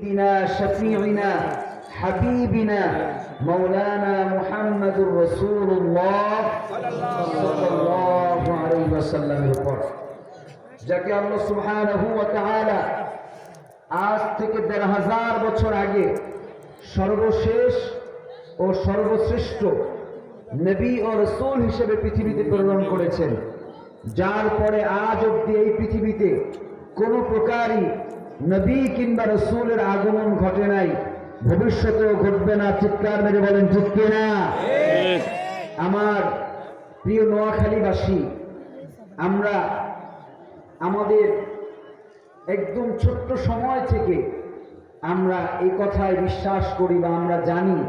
سيدنا شفيعنا حبيبنا مولانا محمد رسول الله صلى الله عليه وسلم উপর যাকে আল্লাহ সুবহানাহু ওয়া তাআলা আজ থেকে দেড় হাজার বছর আগে সর্বশেষ ও সর্বশ্রেষ্ঠ নবী ও রসুল হিসেবে পৃথিবীতে প্রেরণ করেছেন যার পরে আজ অব্দি এই পৃথিবীতে কোনো প্রকারই নবী কিংবা রসুলের আগমন ঘটে নাই। ভবিষ্যতেও ঘটবে না। চিৎকার মেরে বলেন ঠিক না আমার প্রিয় নোয়াখালীবাসী আমরা আমাদের একদম ছোট্ট সময় থেকে আমরা এই কথায় বিশ্বাস করি বা আমরা জানি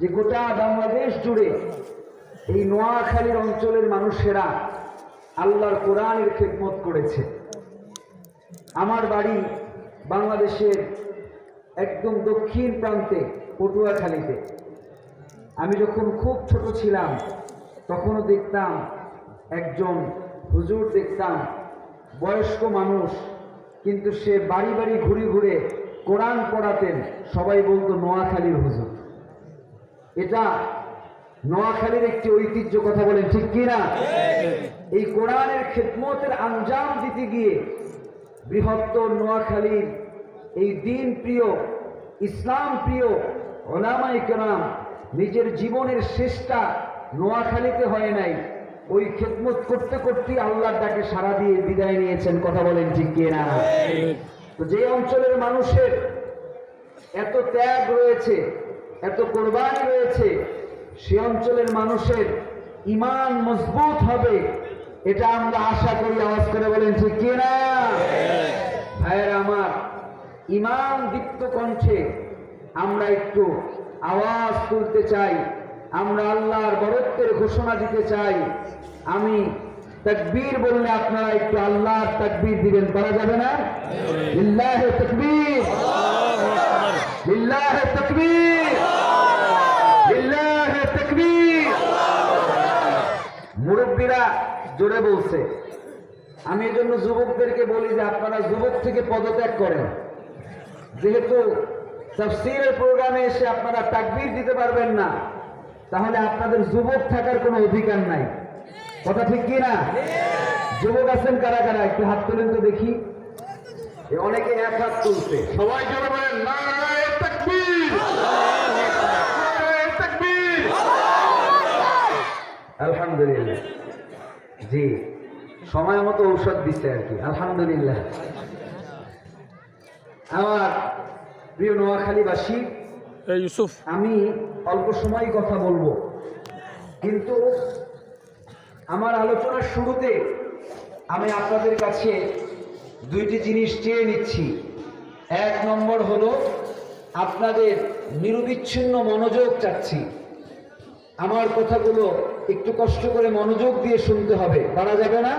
যে গোটা বাংলাদেশ জুড়ে এই নোয়াখালীর অঞ্চলের মানুষেরা আল্লাহর কোরআনের খেদমত করেছে। আমার বাড়ি বাংলাদেশের একদম দক্ষিণ প্রান্তে, পটুয়াখালীতে। আমি যখন খুব ছোট ছিলাম, তখনও দেখতাম, একজন হুজুর দেখতাম, বয়স্ক মানুষ, কিন্তু সে বাড়ি বাড়ি ঘুরে ঘুরে কোরআন পড়াতেন, সবাই বলতো নোয়াখালীর হুজুর। এটা নোয়াখালীর একটি ঐতিহ্য কথা বলেন ঠিক কিনা? এই কোরআনের খেদমতের আঞ্জাম দিতে গিয়ে বৃহত্তর নোয়াখালীর এই দিন প্রিয়, ইসলাম প্রিয়, ওলামাই কেরাম, নিজের জীবনের শেষটা নোয়াখালীতে হয় নাই। ওই খেদমত করতে করতে আল্লাহর ডাকে সারা দিয়ে বিদায় নিয়েছেন, কথা বলেন ঠিক কি না? তো যে অঞ্চলের মানুষের এত ত্যাগ রয়েছে, এত কোরবানি রয়েছে, সে অঞ্চলের মানুষের ইমান মজবুত হবে, এটা আমরা আশা করি, আওয়াজ করে বলেন ঠিক কি না? ভাইয়েরা আমার ইমান দীপ্ত কণ্ঠে আমরা একটু আওয়াজ তুলতে চাই। আমরা আল্লাহর বরত্বের ঘোষণা দিতে চাই। আমি তাকবীর বললে আপনারা একটু আল্লাহর তাকবীর দিবেন, করা যাবে না? লিল্লাহ তাকবীর। লিল্লাহ তাকবীর। লিল্লাহ তাকবীর। মুরব্বীরা জোরে বলছে। আমি এজন্য যুবকদেরকে বলি যে আপনারা যুবক থেকে পদত্যাগ করেন। যেহেতু তাফসীরের প্রোগ্রামে এসে আপনারা তাকবীর দিতে পারবেন না, তাহলে আপনাদের যুবক থাকার কোনো অধিকার নাই। কথা ঠিক কি না? যুবক আছেন কারা কারা? একটু হাত তুলেন তো দেখি। অনেকে এক হাত তুলছে। সবাই জোরে বলেন আলহামদুলিল্লাহ। জি, সময় মতো ঔষধ দিচ্ছে আর কি। আলহামদুলিল্লাহ। আমার প্রিয় নোয়াখালীবাসী ইউসুফ। আমি অল্প সময় কথা বলব। কিন্তু আমার আলোচনার শুরুতে আমি আপনাদের কাছে দুইটি জিনিস চেয়ে নিচ্ছি। এক নম্বর হলো আপনাদের নিরবিচ্ছিন্ন মনোযোগ চাচ্ছি। আমার কথাগুলো একটু কষ্ট করে মনোযোগ দিয়ে শুনতে হবে। পারা যাবে না?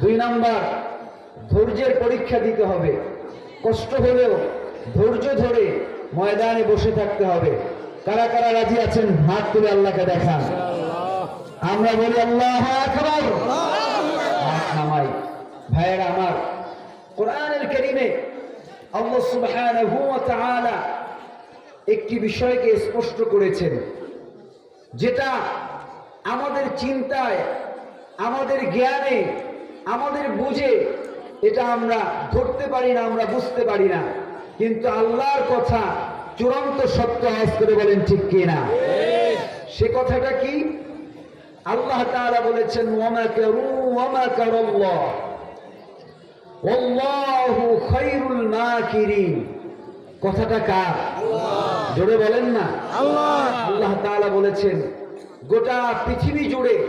দুই নাম্বার ধৈর্যের পরীক্ষা দিতে হবে। কষ্ট হলেও ধৈর্য ধরে ময়দানে বসে থাকতে হবে। কারা কারা রাজি আছেন? হাত তুলে আল্লাহকে দেখান। আমরা বলি আল্লাহ আকবার! নামাই। ভাইয়েরা আমার কোরআনের কারিমে আল্লাহ সুবহানাহু ওয়া তাআলা একটি বিষয়কে স্পষ্ট করেছেন যেটা আমাদের চিন্তায় আমাদের জ্ঞানে আমাদের বুঝে এটা আমরা ধরতে পারি না আমরা বুঝতে পারি না। কিন্তু আল্লাহর কথা চূড়ান্ত সত্য আজ করে বলেন ঠিক কিনা সে কথাটা কি? আল্লাহ তাআলা বলেছেন ওয়ামা কারু ওয়ামা কারাল্লাহ। কথাটা কার? জোরে বলেন না। আল্লাহ। আল্লাহ তাআলা বলেছেন গোটা পৃথিবী জুড়ে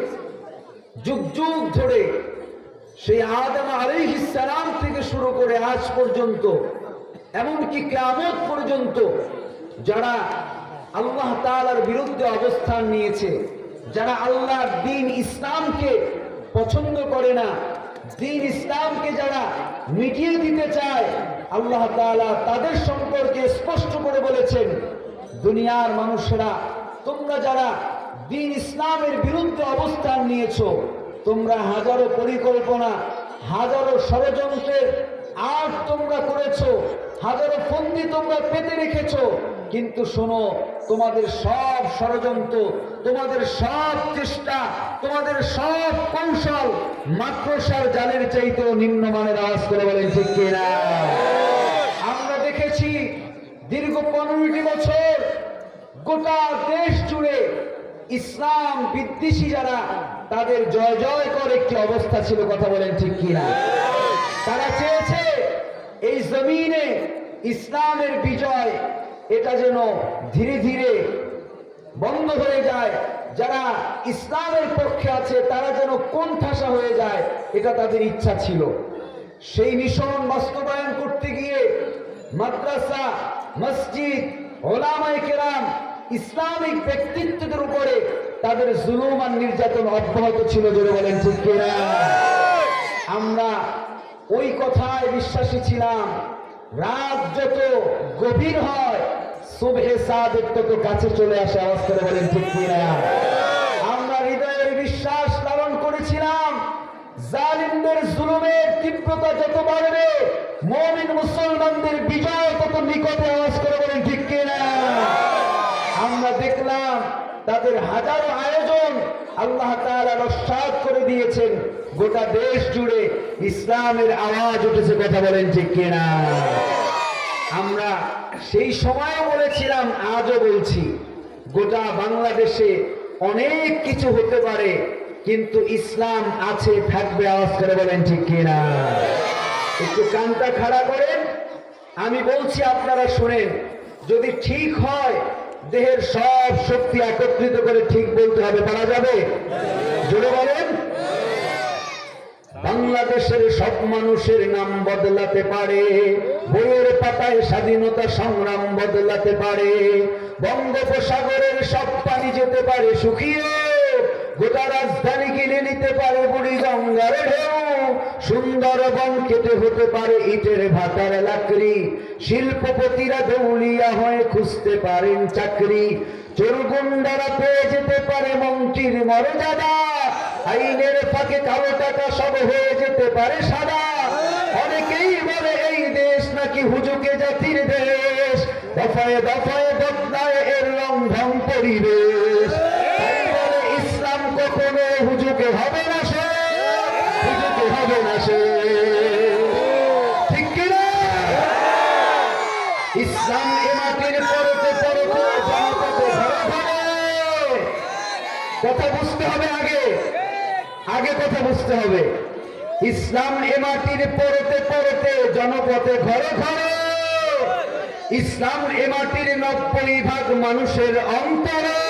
যুগ যুগ ধরে সেই আদম আলাইহিস সালাম থেকে শুরু করে আজ পর্যন্ত, এমনকি কিয়ামত পর্যন্ত যারা আল্লাহ তাআলার বিরুদ্ধে অবস্থান নিয়েছে, যারা আল্লাহর দিন ইসলামকে পছন্দ করে না, দিন ইসলামকে যারা মিটিয়ে দিতে চায়, আল্লাহ তাআলা তাদের সম্পর্কে স্পষ্ট করে বলেছেন, দুনিয়ার মানুষেরা, তোমরা যারা দিন ইসলামের বিরুদ্ধে অবস্থান নিয়েছো তোমরা হাজারো পরিকল্পনা, হাজারো ষড়যন্ত্রের আর তোমরা করেছ, হাজারো ফন্দি তোমরা পেতে রেখেছো, কিন্তু শোনো, তোমাদের সব ষড়যন্ত্র, তোমাদের সব চেষ্টা, তোমাদের সব কৌশল মাকড়সার জালের চাইতেও নিম্নমানের আওয়াজ করে বলেন, ঠিক কিনা? আমরা দেখেছি দীর্ঘ পনেরোটি বছর গোটা দেশ জুড়ে ইসলাম বিদ্বেষী যারা, তাদের জয় জয় করে একটি অবস্থা ছিল, কথা বলেন ঠিক কিনা? তারা চেয়েছে এই জমিনে ইসলামের বিজয়, এটা যেন ধীরে ধীরে বন্ধ হয়ে যায়। যারা ইসলামের পক্ষে আছে, তারা যেন কোন ঠাসা হয়ে যায়, এটা তাদের ইচ্ছা ছিল। সেই মিশন বাস্তবায়ন করতে গিয়ে মাদ্রাসা, মসজিদ, ওলামায়ে কেরাম ইসলামিক ব্যক্তিত্বদের উপরে তাদের জুলুম আর নির্যাতন অব্যাহত ছিল জোরে বলেন ঠিক কিনা? আমরা ওই কথায় বিশ্বাসী ছিলাম। রাত যত গভীর হয় শুভে সাদের তত কাছে চলে আসে করে বলেন ঠিক কিনা? আমরা হৃদয়ের বিশ্বাস লালন করেছিলাম। জালিমদের জুলুমের তীব্রতা যত বাড়বে, মমিন মুসলমানদের বিজয় তত নিকটে, আওয়াজ করে বলেন ঠিক কিনা? আমরা দেখলাম তাদের হাজারো আয়োজন আল্লাহ তাআলা রসাদ করে দিয়েছেন। গোটা দেশ জুড়ে ইসলামের আওয়াজ উঠেছে, কথা বলেন ঠিক কিনা? আমরা সেই সময় বলেছিলাম, আজও বলছি, গোটা বাংলাদেশে অনেক কিছু হতে পারে, কিন্তু ইসলাম আছে, থাকবে, আওয়াজ করে বলেন ঠিক কিনা? একটু কানটা খাড়া করেন। আমি বলছি, আপনারা শুনেন, যদি ঠিক হয় দেহের সব শক্তি একত্রিত করে ঠিক বলতে হবে, পারা যাবে? জোরে বলেন। বাংলাদেশের সব মানুষের নাম বদলাতে পারে, বইয়ের পাতায় স্বাধীনতা সংগ্রাম বদলাতে পারে, বঙ্গোপসাগরের সব পানি যেতে পারে শুকিয়ে গোটা রাজধানী কিনে নিতে পারে বুড়ি গঙ্গার ঢেউ সুন্দরবন কেটে হতে পারে ইটের ভাতার লাকড়ি। শিল্পপতিরা দেউলিয়া হয়ে খুঁজতে পারেন চাকরি। চোরগুন্ডারা পেয়ে যেতে পারে মন্ত্রীর মর্যাদা। আইনের ফাঁকে কালো টাকা সব হয়ে যেতে পারে সাদা। অনেকেই বলে এই দেশ নাকি হুজুকে জাতির দেশ। দফায় দফায় বদলায় এর রংধং পরিবেশ। ইসলাম হুজুকে হবে না সে। হুজুকে হবে না সে। ঠিক কিনা ইসলাম এ মাটির পরতে পরতে কথা বুঝতে হবে আগে। আগে কথা বুঝতে হবে। ইসলাম এ মাটির পরতে পরতে জনপথে ঘরে ঘরে। ইসলাম এ মাটির নব্বই ভাগ মানুষের অন্তরে।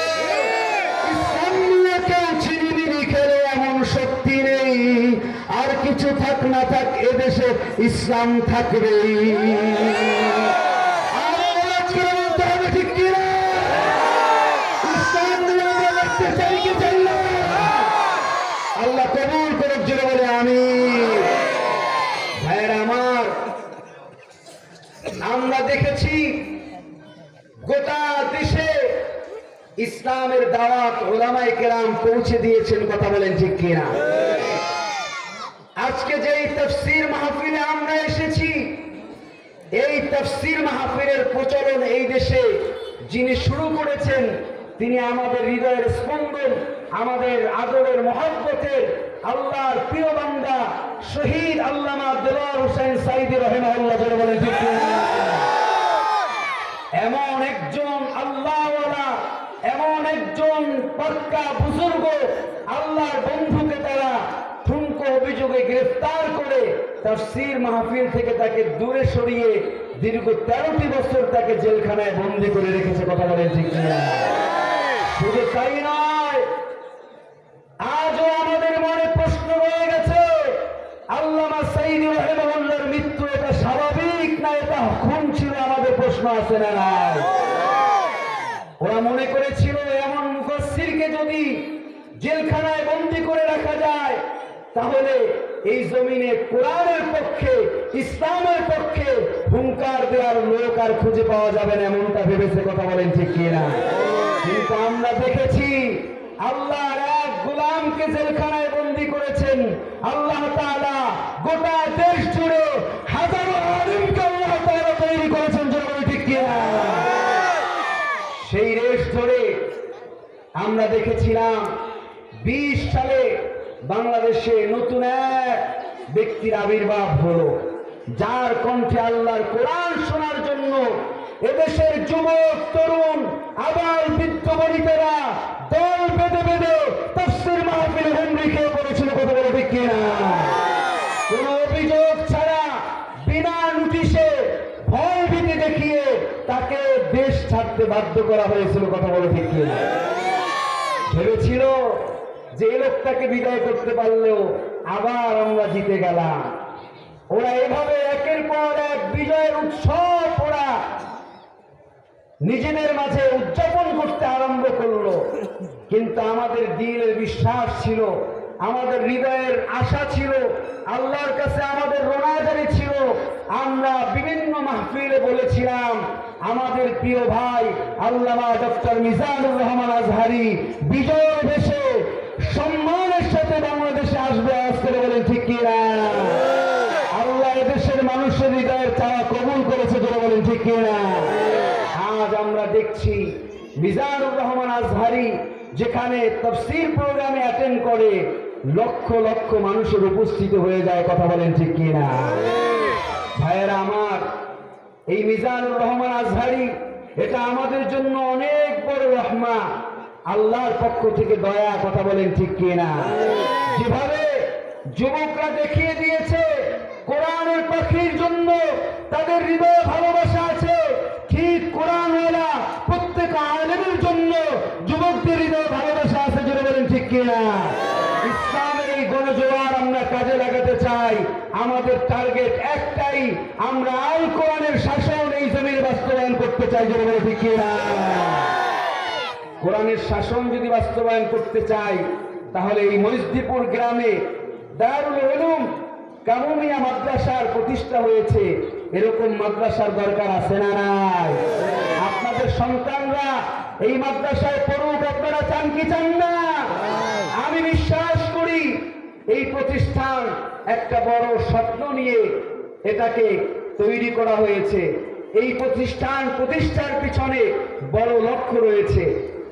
আর কিছু থাক না থাক, এদেশে ইসলাম না? আল্লাহ কবুল করুক বলে আমি ভাইয়ের আমার, আমরা দেখেছি গোটা দেশে ইসলামের দাওয়াত ওলামাই কেরাম পৌঁছে দিয়েছেন, কথা বলেন ঠিক কিনা আজকে যেই তফসির মাহফিলে আমরা এসেছি, এই তফসির মাহফিলের প্রচলন এই দেশে যিনি শুরু করেছেন, তিনি আমাদের হৃদয়ের স্পন্দন, আমাদের আদরের মহব্বতের আল্লাহর প্রিয় বান্দা, শহীদ আল্লামা দেওয়ার হোসেন সাইদি রহেমাল্লাহ জোরে বলেন এমন একজন আল্লাহওয়ালা, এমন একজন পাক্কা বুজুর্গ আল্লাহর বন্ধুকে তারা অভিযোগে গ্রেফতার করে তাফসীর মাহফিল থেকে তাকে দূরে সরিয়ে দীর্ঘ তেরোটি বছর তাকে জেলখানায় বন্দি করে রেখেছে, কথা বলেন ঠিক শুধু তাই নয়, আজও আমাদের মনে প্রশ্ন গেছে, আল্লামা সাইদি মৃত্যু এটা স্বাভাবিক না এটা খুন ছিল আমাদের প্রশ্ন আছে না ওরা মনে করেছিল এমন মুখস্থিরকে যদি তাহলে এই জমিনে কোরআনের পক্ষে, ইসলামের পক্ষে হুঙ্কার দেওয়ার লোক আর খুঁজে পাওয়া যাবে না, এমনটা ভেবেছে কথা বলেন ঠিক কিনা? কিন্তু আমরা দেখেছি আল্লাহ এক গোলামকে জেলখানায় বন্দি করেছেন। আল্লাহ তাআলা গোটা দেশ জুড়ে হাজারো আলিমকে আল্লাহ তৈরি করেছেন জনগণ ঠিক কিনা? সেই রেশ ধরে আমরা দেখেছিলাম বিশ সালে বাংলাদেশে নতুন এক ব্যক্তির আবির্ভাব হলো, যার কণ্ঠে আল্লাহর কোরআন শোনার জন্য এদেশের যুবক, তরুণ আবার বৃদ্ধ বনিতেরা দল বেঁধে বেঁধে তফসির মাহফিল হুমড়ি খেয়ে পড়েছিল, কথা বলে ঠিক কিনা? কোন অভিযোগ ছাড়া বিনা নোটিশে ভয় ভীতি দেখিয়ে তাকে দেশ ছাড়তে বাধ্য করা হয়েছিল, কথা বলে ঠিক কিনা? ভেবেছিল যে লোকটাকে বিদায় করতে পারলেও আবার আমরা জিতে গেলাম। ওরা এভাবে একের পর এক বিজয়ের উৎসব ওরা নিজেদের মাঝে উদযাপন করতে আরম্ভ করল। কিন্তু আমাদের দিলের বিশ্বাস ছিল, আমাদের হৃদয়ের আশা ছিল, আল্লাহর কাছে আমাদের রোনাজারি ছিল। আমরা বিভিন্ন মাহফিলে বলেছিলাম, আমাদের প্রিয় ভাই আল্লামা ডক্টর মিজানুর রহমান আজহারি বিজয় ভেসে সম্মানের সাথে বাংলাদেশে আসবে আজ করে বলেন, ঠিক কিনা আল্লাহ এদেশের মানুষের হৃদয়ের চাওয়া কবুল করেছে যারা বলেন, ঠিক কিনা আজ আমরা দেখছি মিজানুর রহমান আজহারি, যেখানে তফসির প্রোগ্রামে অ্যাটেন্ড করে, লক্ষ লক্ষ মানুষের উপস্থিত হয়ে যায়, কথা বলেন, ঠিক কিনা ভাইয়েরা আমার, এই মিজানুর রহমান আজহারি, এটা আমাদের জন্য অনেক বড় রহমা। আল্লাহর পক্ষ থেকে দয়া, কথা বলেন ঠিক কিনা? যেভাবে যুবকরা দেখিয়ে দিয়েছে, কোরআনের পাখির জন্য তাদের হৃদয়ে ভালোবাসা আছে, ঠিক কোরআনওয়ালা প্রত্যেক আলেমের জন্য যুবকদের হৃদয়ে ভালোবাসা আছে, জোরে বলেন ঠিক কিনা? ইসলামের এই গণজোয়ার আমরা কাজে লাগাতে চাই। আমাদের টার্গেট একটাই, আমরা আল কোরআনের শাসন এই জমির বাস্তবায়ন করতে চাই, জোরে বলে ঠিক কিনা? কোরআনের শাসন যদি বাস্তবায়ন করতে চাই, তাহলে এই মরিজদিপুর গ্রামে দারুল উলুম কামুমিয়া মাদ্রাসার প্রতিষ্ঠা হয়েছে। এরকম মাদ্রাসার দরকার আছে না নাই? আপনাদের সন্তানরা এই মাদ্রাসায় পড়ুক, আপনারা চান কি চান না? আমি বিশ্বাস করি এই প্রতিষ্ঠান একটা বড় স্বপ্ন নিয়ে এটাকে তৈরি করা হয়েছে। এই প্রতিষ্ঠান প্রতিষ্ঠার পিছনে বড় লক্ষ্য রয়েছে।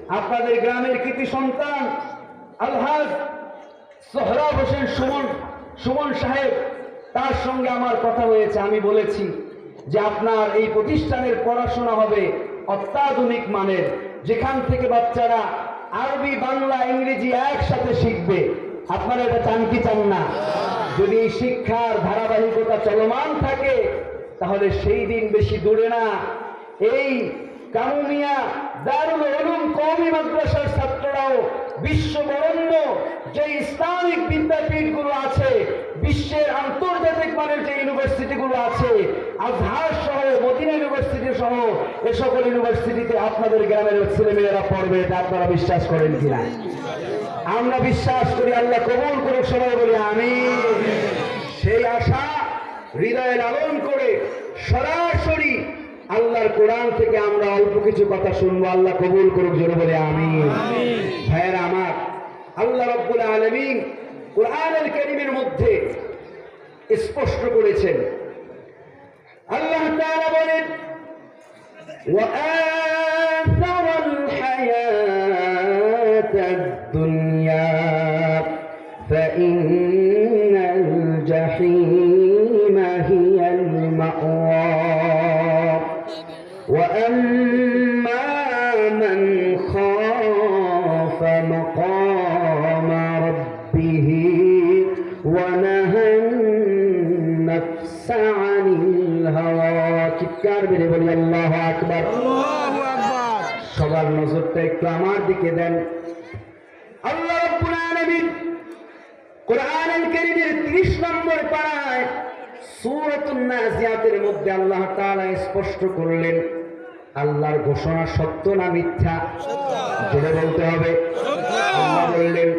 আপনাদের গ্রামের কৃতি সন্তান, আলহাজ সোহরাব হোসেন সুমন সুমন সাহেব, তার সঙ্গে আমার কথা হয়েছে, আমি বলেছি যে আপনার এই প্রতিষ্ঠানের পড়াশোনা হবে অত্যাধুনিক মানের, যেখান থেকে বাচ্চারা আরবি, বাংলা, ইংরেজি একসাথে শিখবে। আপনারা এটা চান কি চান না? যদি শিক্ষার ধারাবাহিকতা চলমান থাকে, তাহলে সেই দিন বেশি দূরে না। এই কামুমিয়া দারুল উলুম কওমি মাদ্রাসার ছাত্ররাও বিশ্ব বরণ্য যে ইসলামিক বিদ্যাপীঠগুলো আছে, বিশ্বের আন্তর্জাতিক মানের যে ইউনিভার্সিটিগুলো আছে, আজহার সহ, মদিনা ইউনিভার্সিটি সহ, এ সকল ইউনিভার্সিটিতে আপনাদের গ্রামের ছেলেমেয়েরা পড়বে এটা আপনারা বিশ্বাস করেন কিনা? আমরা বিশ্বাস করি, আল্লাহ কবুল করুক, সবাই বলি আমি সেই আশা হৃদয়ে লালন করে সরাসরি আল্লাহর কোরআন থেকে আমরা অল্প কিছু কথা শুনব। আল্লাহ কবুল করুক জোরে বলে আমি ভাইয়ের আমার আল্লাহ রব্বুল আলমিন কোরআনের কেরিমের মধ্যে স্পষ্ট করেছেন। আল্লাহ তারা বলেন خاف مقام ربه ونهى النفس عن الهوى চিৎকার বেড়ে বলি আল্লাহ আকবার সবার নজরটা একটু আমার দিকে দেন আল্লাহ রাব্বুল আলামিন কোরআনুল কারীমের 30 নম্বর পারায় সূরাতুন নাজিয়াতের মধ্যে আল্লাহ তাআলা স্পষ্ট করলেন আল্লাহর ঘোষণা সত্য না মিথ্যা? জোরে বলতে হবে। আল্লাহ বললেন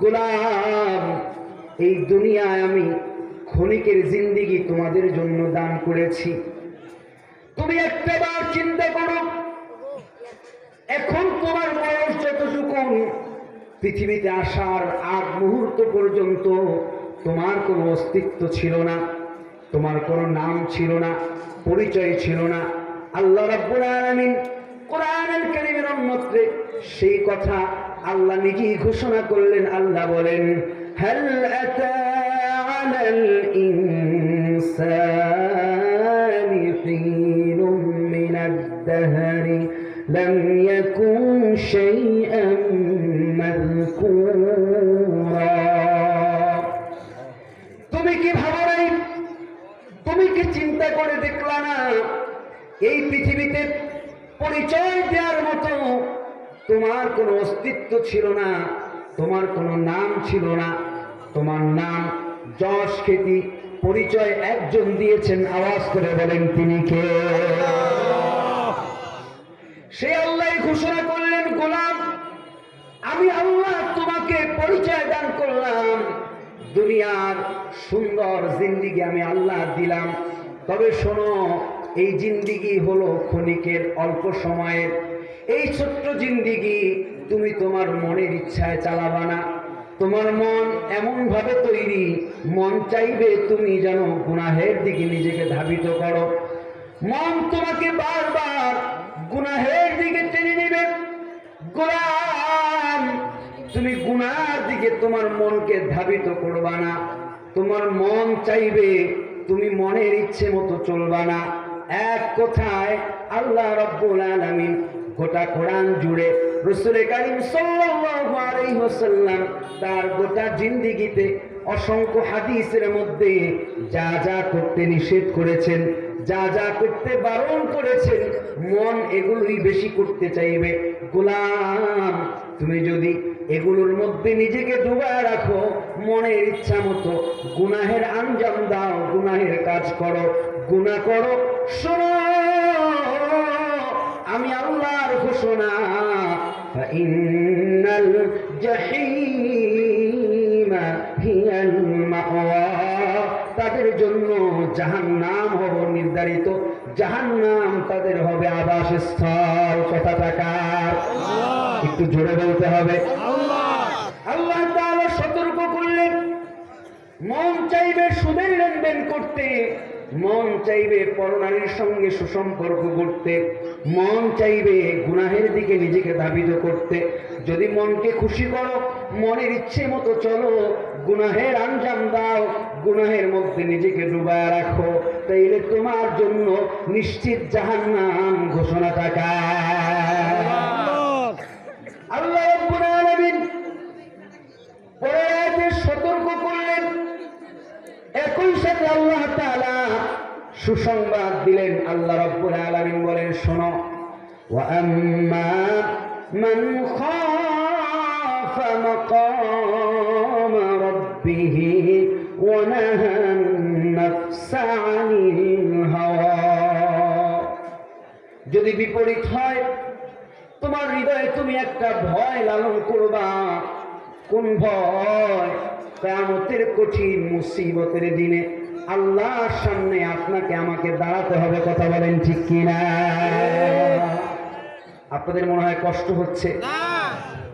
গোলাম, এই দুনিয়ায় আমি ক্ষণিকের জিন্দিগি তোমাদের জন্য দান করেছি। তুমি একটা বার চিন্তা করো, এখন তোমার বয়স যতটুকু পৃথিবীতে আসার আগ মুহূর্ত পর্যন্ত তোমার কোনো অস্তিত্ব ছিল না তোমার কোনো নাম ছিল না পরিচয় ছিল না আল্লাহ রাব্বুল আলামিন কোরআনুল কারীমের অন্যত্রে সেই কথা আল্লাহ নিজেই ঘোষণা করলেন আল্লাহ বলেন হাল আতা আলাল ইনসানি হিনুম মিনাদ দাহরি لم يكن شيئا مذكورا কি চিন্তা করে দেখলা না। এই পৃথিবীতে পরিচয় দেওয়ার মতো তোমার কোনো অস্তিত্ব ছিল না, তোমার কোনো নাম ছিল না। তোমার নাম যশ খ্যাতি পরিচয় একজন দিয়েছেন, আওয়াজ করে বলেন, তিনি কে? সে আল্লাহ ঘোষণা করলেন, গোলাম, আমি আল্লাহ তোমাকে পরিচয় দান করলাম। দুনিয়ার সুন্দর জিন্দিগি আমি আল্লাহ দিলাম। তবে শোনো, এই জিন্দিগি হলো ক্ষণিকের অল্প সময়ের। এই ছোট্ট জিন্দিগি তুমি তোমার মনের ইচ্ছায় চালাবা না। তোমার মন এমন ভাবে তৈরি, মন চাইবে তুমি যেন গুনাহের দিকে নিজেকে ধাবিত করো। মন তোমাকে বারবার গুনাহের দিকে টেনে নেবে। গোলাম তুমি গুনার দিকে তোমার মনকে ধাবিত করবা না। তোমার মন চাইবে তুমি মনের ইচ্ছে মতো চলবা না। এক কথায় আল্লাহ রব্বুল আলামিন গোটা কোরআন জুড়ে রসুল করিম ওয়াসাল্লাম তার গোটা জিন্দিগিতে অসংখ্য হাদিসের মধ্যে যা যা করতে নিষেধ করেছেন যা যা করতে বারণ করেছেন মন এগুলোই বেশি করতে চাইবে। গোলাম, তুমি যদি এগুলোর মধ্যে নিজেকে ডুবা রাখো, মনের ইচ্ছা মতো গুনাহের আঞ্জাম দাও, গুনাহের কাজ করো গুণা করো। শোনো, আমি আল্লাহর ঘোষণা জাহিম। তাদের জন্য জাহান্নাম হবে নির্ধারিত। জাহান্নাম তাদের হবে আবাসস্থল। কথা টাকার। একটু জোরে বলতে হবে। আল্লাহ। তাআলা সতর্ক করলেন। মন চাইবে সুদের লেনদেন করতে। মন চাইবে পরনারীর সঙ্গে সুসম্পর্ক করতে মন চাইবে গুনাহের দিকে নিজেকে ধাবিত করতে। যদি মনকে খুশি করো মনের ইচ্ছে মতো চলো। গুনাহের আঞ্জাম দাও গুনাহের মধ্যে নিজেকে ডুবায় রাখো। তাইলে তোমার জন্য নিশ্চিত জাহান্নাম ঘোষণা থাকা আল্লাহ। সতর্ক করলেন। একই সাথে আল্লাহ তাআলা সুসংবাদ দিলেন। আল্লাহ রাব্বুল আলামিন বলেন শোনো ওয়া আম্মা মান খাফা মাকাম ওয়া নাহান নাফসা আনিল হাওয়া যদি বিপরীত হয় তোমার হৃদয়ে তুমি একটা ভয় লালন করবা। কোন ভয়? কেয়ামতের কঠিন মুসিবতের দিনে আল্লাহর সামনে আপনাকে আমাকে দাঁড়াতে হবে কথা বলেন ঠিক কিনা? আপনাদের মনে হয় কষ্ট হচ্ছে?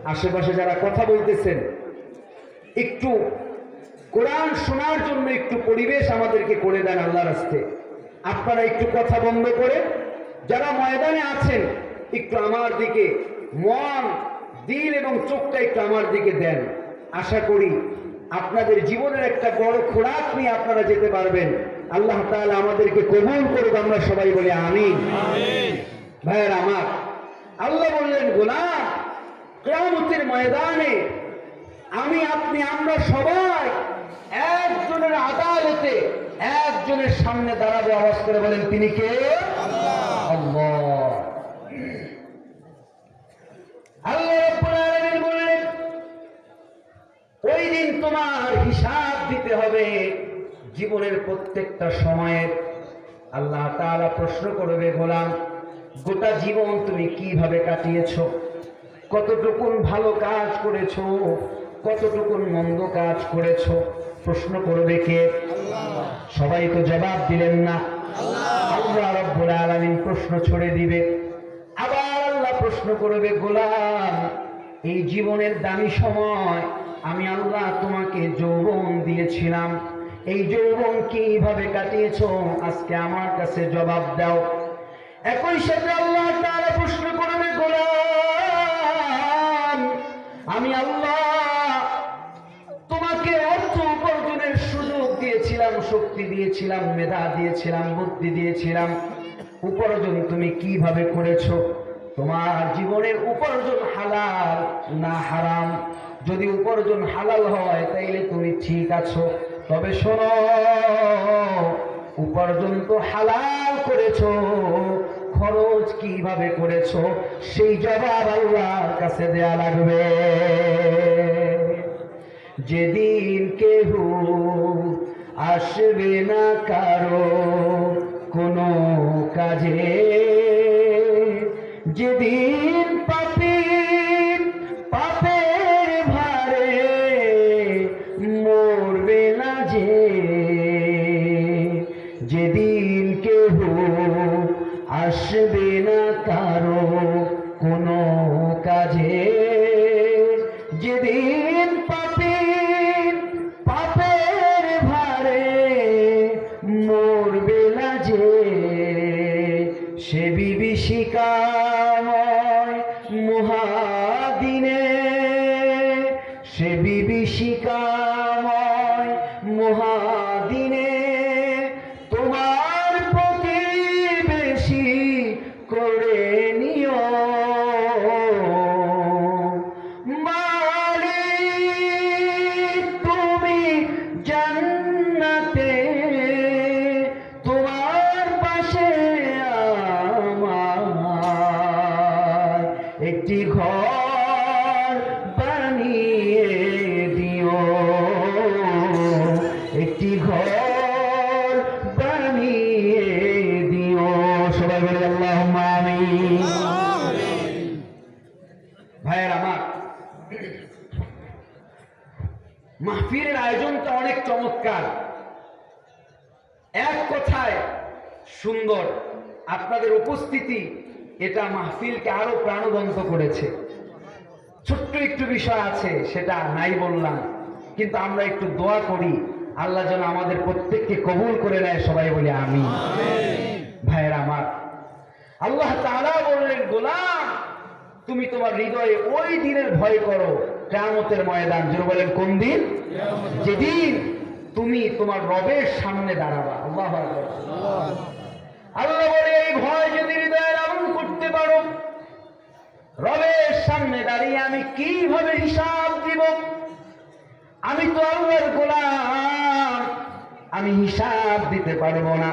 আশেপাশে যারা কথা বলতেছেন একটু কোরআন শোনার জন্য একটু পরিবেশ আমাদেরকে করে দেন আল্লাহ রাস্তে আপনারা একটু কথা বন্ধ করে যারা ময়দানে আছেন একটু আমার দিকে মন দিল এবং চোখটা একটু আমার দিকে দেন। আশা করি আপনাদের জীবনের একটা বড় খোরাক নিয়ে আপনারা যেতে পারবেন। আল্লাহ তাআলা আমাদেরকে কবুল করুক আমরা সবাই বলে আমি ভাইয়ের আমার আল্লাহ বললেন গোলাম কেয়ামতের ময়দানে আমি আপনি আমরা সবাই একজনের আদালতে একজনের সামনে দাঁড়াবে, আওয়াজ করে বলেন, তিনি কে? আল্লাহ। বললেন ওই দিন তোমার হিসাব দিতে হবে জীবনের প্রত্যেকটা সময়ের আল্লাহ তাআলা প্রশ্ন করবে, গোলাম, গোটা জীবন তুমি কীভাবে কাটিয়েছো? কতটুকুন ভালো কাজ করেছ? কতটুকুন মন্দ কাজ করেছ? প্রশ্ন করবে কে সবাই তো জবাব দিলেন না। প্রশ্ন ছড়ে দিবে। আবার আল্লাহ প্রশ্ন করবে, গোলাম, এই জীবনের দামি সময় আমি আল্লাহ তোমাকে যৌবন দিয়েছিলাম। এই যৌবন কীভাবে কাটিয়েছ? আজকে আমার কাছে জবাব দাও। একই সাথে আল্লাহ তাআলা প্রশ্ন করবে, গোলাম, আমি আল্লাহ তোমাকে দিয়েছিলাম শক্তি দিয়েছিলাম, মেধা দিয়েছিলাম, বুদ্ধি দিয়েছিলাম। উপার্জন তুমি কীভাবে করেছ? তোমার জীবনের উপার্জন হালাল না হারাম? যদি উপার্জন হালাল হয়, তাইলে তুমি ঠিক আছো। তবে শোনো, উপার্জন তো হালাল করেছ, খরচ কীভাবে করেছ, সেই জবাব আল্লাহর কাছে দেয়া লাগবে। যেদিন কেহ আসবে না কারও কোনো কাজে। যেদিন পাপীর সেটা নাই বললাম। কিন্তু আমরা একটু দোয়া করি আল্লাহ যেন আমাদের প্রত্যেককে কবুল করে নেয় সবাই বলে আমি ভাইয়ের আমার আল্লাহ তাআলা বললেন গোলাম তুমি তোমার হৃদয়ে ওই দিনের ভয় করো কেয়ামতের ময়দান। যেন বলেন কোন দিন? যেদিন তুমি তোমার রবের সামনে দাঁড়াবা। আল্লাহ আল্লাহ বলে এই ভয় যদি হৃদয়ে লালন করতে পারো রবের সামনে দাঁড়িয়ে আমি কীভাবে হিসাব দিব? আমি তো আল্লাহর গোলাম। আমি হিসাব দিতে পারব না।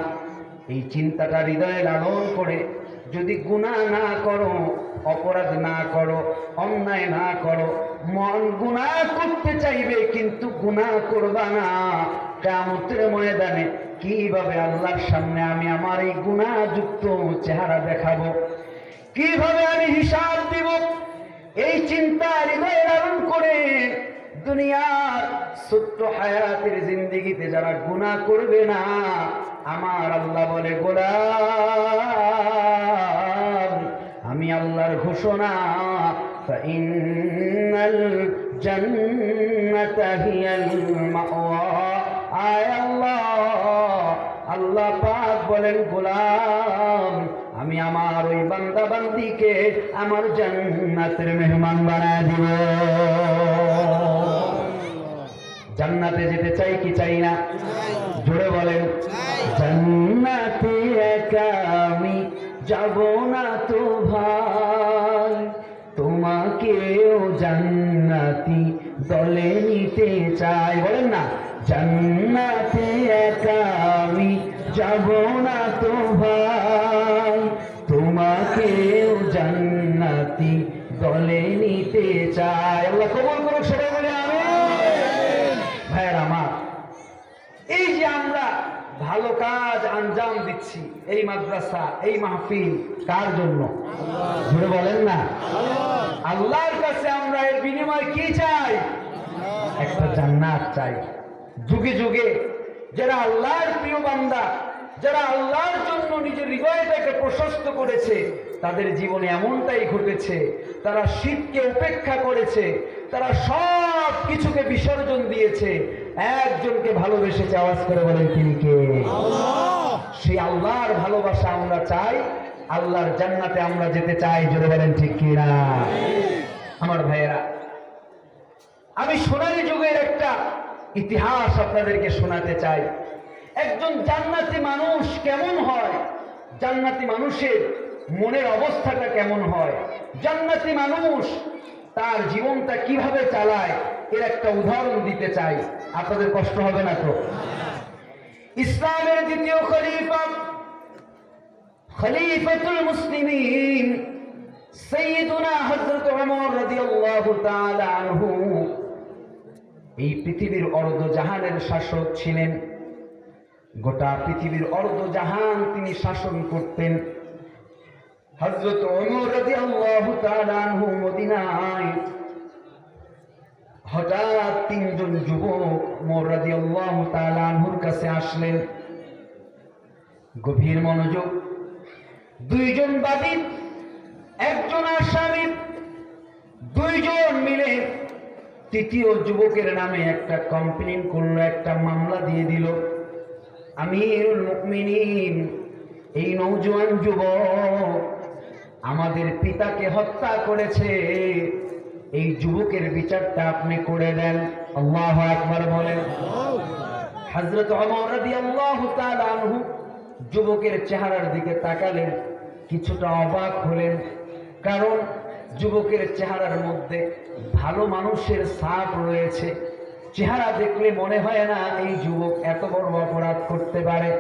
এই চিন্তাটা হৃদয়ে লালন করে যদি গুনাহ না করো, অপরাধ না করো, অন্যায় না করো, মন গুনাহ করতে চাইবে কিন্তু গুনাহ করবা না। কামতের ময়দানে কীভাবে আল্লাহর সামনে আমি আমার এই গুনাহযুক্ত চেহারা দেখাবো? কীভাবে আমি হিসাব দিব? এই চিন্তা হৃদয়ে ধারণ করে দুনিয়ার ছোট্ট হায়াতের জিন্দিগিতে যারা গুণা করবে না, আমার আল্লাহ বলে, গোলাম, আমি আল্লাহর ঘোষণা আয় আল্লাহ আল্লাহ পাক বলেন, গোলাম আমি আমার ওই বান্দা বান্দিকে আমার জান্নাতের মেহমান বানায় দিব জান্নাতে যেতে চাই কি চাই না? জোরে বলেন। জান্নাতে একা আমি যাব না তো ভাই। তোমাকেও জান্নাতি দলে নিতে চাই। বলেন না, জান্নাতে একা আমি যাব না তো ভাই। তোমাকেও জান্নাতি দলে নিতে চায়। আল্লাহ কবল করুক সবাই বলে আমি ভাইয়ের আমার, এই যে আমরা ভালো কাজ আঞ্জাম দিচ্ছি, এই মাদ্রাসা, এই মাহফিল, কার জন্য? জুড়ে বলেন না। আল্লাহর কাছে আমরা এর বিনিময় কি চাই? একটা জান্নাত চাই। যুগে যুগে যারা আল্লাহর প্রিয় বান্দা যারা আল্লাহর জন্য নিজের হৃদয়টাকে প্রশস্ত করেছে তাদের জীবনে এমনটাই ঘটেছে। তারা শীতকে উপেক্ষা করেছে তারা সব কিছুকে বিসর্জন দিয়েছে। একজনকে ভালোবেসেছে আওয়াজ করে বলেন তিনি কে? সেই আল্লাহর ভালোবাসা আমরা চাই আল্লাহর জান্নাতে আমরা যেতে চাই জোরে বলেন ঠিক কিনা? আমার ভাইয়েরা আমি সোনালি যুগের একটা ইতিহাস আপনাদেরকে শোনাতে চাই। একজন জান্নাতি মানুষ কেমন হয়? জান্নাতি মানুষের মনের অবস্থাটা কেমন হয়? জান্নাতি মানুষ তার জীবনটা কীভাবে চালায়? এর একটা উদাহরণ দিতে চাই। আপনাদের কষ্ট হবে না তো? ইসলামের দ্বিতীয় খলিফা, খলিফাতুল মুসলিমিন, সৈয়দুনা হযরত ওমর রাদিয়াল্লাহু তাআলা আনহু। এই পৃথিবীর অর্ধ জাহানের শাসক ছিলেন গোটা পৃথিবীর অর্ধ জাহান তিনি শাসন করতেন। আনহু মদিনায় হঠাৎ তিনজন যুবক ওমর রাদিয়াল্লাহু তাআলা আনহুর কাছে আসলেন। গভীর মনোযোগ। দুইজন বাদী, একজন আসামি, দুইজন মিলে তৃতীয় যুবকের নামে একটা কমপ্লেন করল, একটা মামলা দিয়ে দিল। আমিরুল মুমিনিন, এই নৌজওয়ান যুবক আমাদের পিতাকে হত্যা করেছে। এই যুবকের বিচারটা আপনি করে দেন। আল্লাহ একবার বলেন। তাআলা আনহু যুবকের চেহারার দিকে তাকালেন, কিছুটা অবাক হলেন। কারণ যুবকের চেহারার মধ্যে ভালো মানুষের ছাপ রয়েছে। চেহারা দেখলে মনে হয় না এই যুবক এত বড় অপরাধ করতে পারে।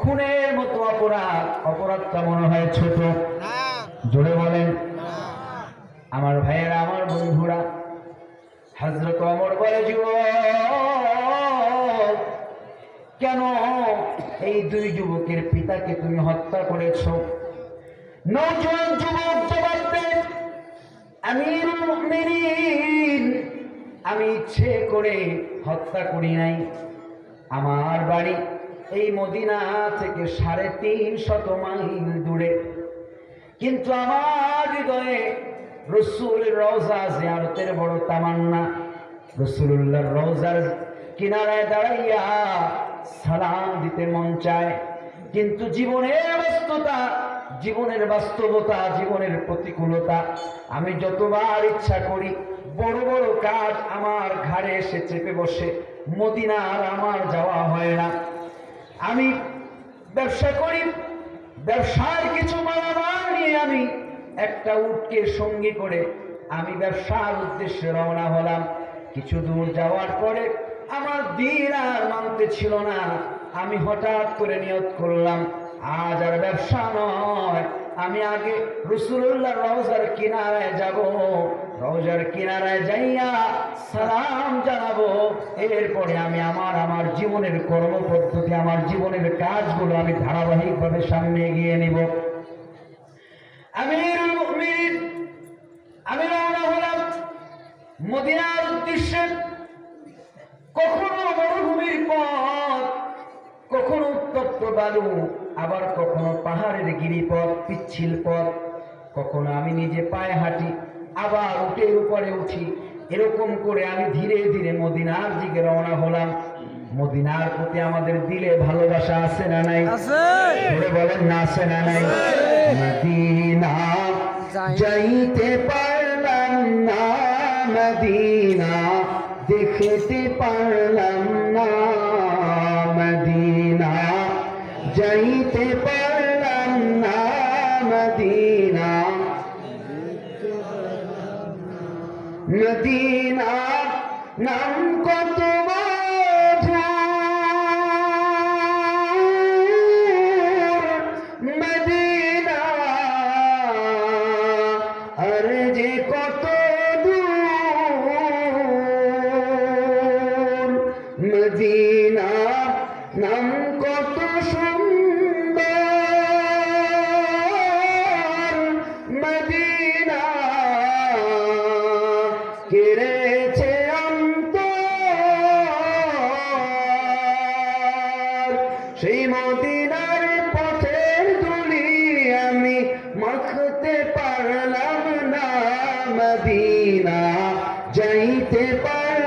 খুনের মতো অপরাধ, অপরাধটা মনে হয় ছোট। জোরে বলেন। আমার ভাইয়েরা, আমার বন্ধুরা হজরত অমর বলে, যুবক, কেন এই দুই যুবকের পিতাকে তুমি হত্যা করেছ? নৌজওয়ান যুবক জবাব দেন, আমিরুল মুমিনিন আমি ইচ্ছে করে হত্যা করি নাই। আমার বাড়ি এই মদিনা থেকে সাড়ে তিন শত মাইল দূরে। কিন্তু আমার হৃদয়ে রসুল রওজা জিয়ারতের বড় তামান্না। রসুল্লাহর রওজার কিনারায় দাঁড়াইয়া সালাম দিতে মন চায়। কিন্তু জীবনের ব্যস্ততা, জীবনের বাস্তবতা, জীবনের প্রতিকূলতা আমি যতবার ইচ্ছা করি বড় বড় কাজ আমার ঘাড়ে এসে চেপে বসে। মদিনার আমার যাওয়া হয় না। আমি ব্যবসা করি, ব্যবসার কিছু মালামাল নিয়ে আমি একটা উটকে সঙ্গী করে আমি ব্যবসার উদ্দেশ্যে রওনা হলাম। কিছু দূর যাওয়ার পরে আমার দিন আর মানতে ছিল না। আমি হঠাৎ করে নিয়ত করলাম, আজ আর ব্যবসা নয়। আমি আগে রসুল্লাহ রওজার কিনারায় যাব। রওজার কিনারায় যাইয়া সালাম জানাব। এরপরে আমি আমার আমার জীবনের কর্মপদ্ধতি, আমার জীবনের কাজগুলো আমি ধারাবাহিকভাবে সামনে এগিয়ে নিব। মুমিনিন আমি রওনা হলাম মদিনার উদ্দেশ্যে কখনো মরুভূমির পথ, কখনো উত্তপ্ত বালু আবার কখনো পাহাড়ের গিরিপথ পিচ্ছিল পথ কখনো আমি নিজে পায়ে হাঁটি আবার উটের উপরে উঠি। এরকম করে আমি ধীরে ধীরে মদিনার দিকে রওনা হলাম। মদিনার প্রতি আমাদের দিলে ভালোবাসা আছে না নাই? বলেন না আছে না নাই? মদিনা যাইতে পারলাম না মদিনা দেখতে পারলাম যাইতে পারলাম না মদিনা। মদিনা নাম